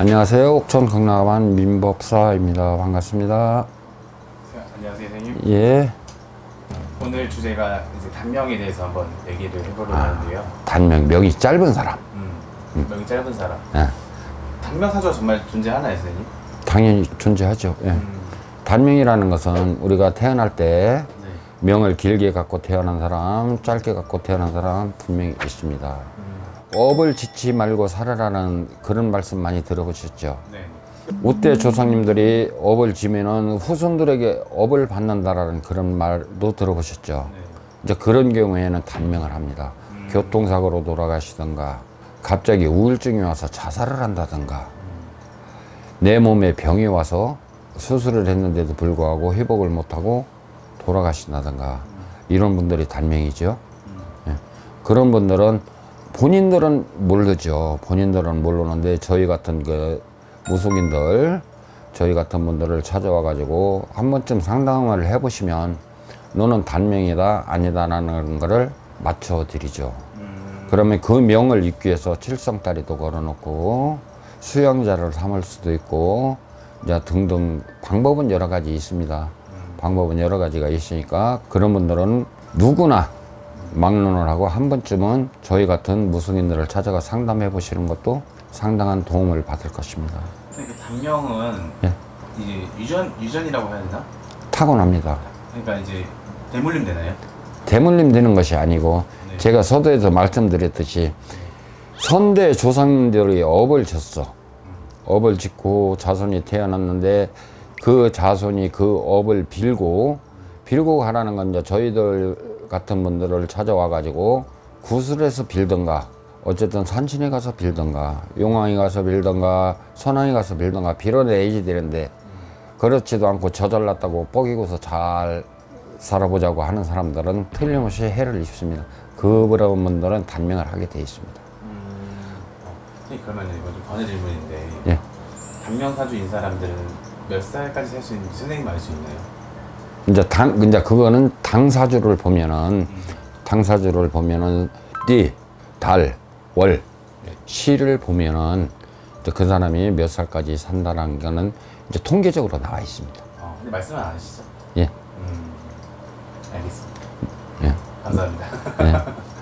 안녕하세요. 옥천 강남한 민법사입니다. 반갑습니다. 네, 안녕하세요 선생님 예. 오늘 주제가 이제 단명에 대해서 한번 얘기를 해보려고 아. 하는데요 단명, 명이 짧은 사람. 음, 명이 짧은 사람 예. 단명 사주가 정말 존재하나요 선생님? 당연히 존재하죠. 예. 음, 단명이라는 것은 우리가 태어날 때 네. 명을 길게 갖고 태어난 사람, 짧게 갖고 태어난 사람 분명히 있습니다. 음, 업을 짓지 말고 살아라는 그런 말씀 많이 들어보셨죠? 네. 우때 조상님들이 업을 지면은 후손들에게 업을 받는다라는 그런 말도 들어보셨죠? 네. 이제 그런 경우에는 단명을 합니다. 음. 교통사고로 돌아가시던가, 갑자기 우울증이 와서 자살을 한다던가, 내 몸에 병이 와서 수술을 했는데도 불구하고 회복을 못하고 돌아가신다던가, 이런 분들이 단명이죠. 예. 그런 분들은 본인들은 모르죠. 본인들은 모르는데 저희 같은 그 무속인들, 저희 같은 분들을 찾아와 가지고 한 번쯤 상담을 해보시면 너는 단명이다 아니다라는 거를 맞춰 드리죠. 음, 그러면 그 명을 잇기 위해서 칠성다리도 걸어놓고 수양자를 삼을 수도 있고 이제 등등 방법은 여러 가지 있습니다. 방법은 여러 가지가 있으니까 그런 분들은 누구나 막론을 하고 한 번쯤은 저희 같은 무속인들을 찾아가 상담해 보시는 것도 상당한 도움을 받을 것입니다. 근데 그 단명은 예. 이제 유전 유전이라고 해야 되나? 타고납니다. 그러니까 이제 대물림 되나요? 대물림 되는 것이 아니고 네. 제가 서두에서 말씀드렸듯이 선대 조상들이 업을 졌어. 업을 짓고 자손이 태어났는데 그 자손이 그 업을 빌고 빌고 가라는 건 이제 저희들 같은 분들을 찾아와 가지고 구슬에서 빌던가 어쨌든 산신에 가서 빌던가 용왕에 가서 빌던가 선왕에 가서 빌던가 빌어내야지 되는데 그렇지도 않고 저잘났다고 뻐기고서 잘 살아보자고 하는 사람들은 틀림없이 해를 입습니다. 그런 분들은 단명을 하게 돼 있습니다. 음, 그러면 이건 좀 번외 질문인데 예. 단명 사주인 사람들은 몇 살까지 살 수 있는지 선생님 알 수 있나요? 이제 당, 이제 그거는 당사주를 보면은, 당사주를 보면은, 띠, 달, 월, 시를 보면은, 그 사람이 몇 살까지 산다는 거는 이제 통계적으로 나와 있습니다. 어, 근데 말씀은 안 하시죠? 예. 음, 알겠습니다. 예. 감사합니다. 예.